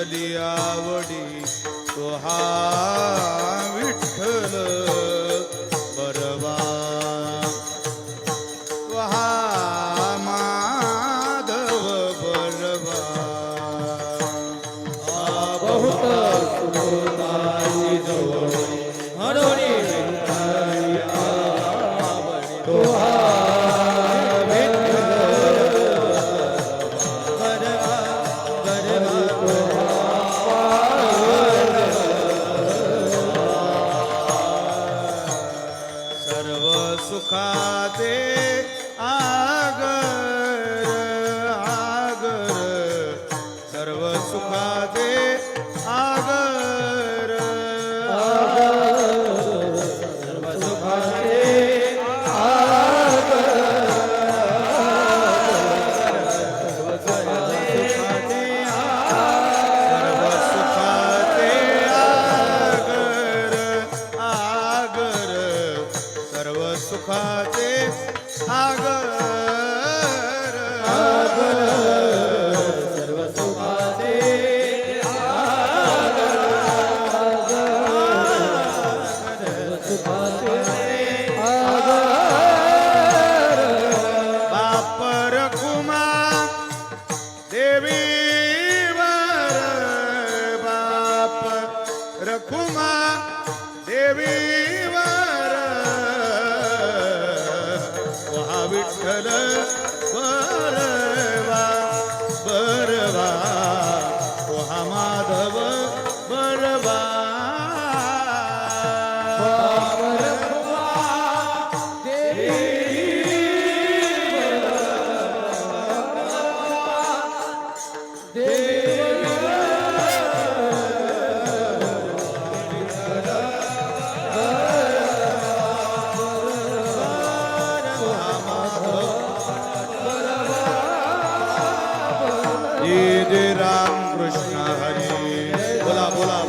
झाली आवडी तो विठ्ठल बरवा वहा सर्व सुखाते आगर आगर. सर्व सुखाते सर्व सुखाचे आगर सर्व सुखाचे बापर कुमा देवी बाप रखुमा देवी bola, bola.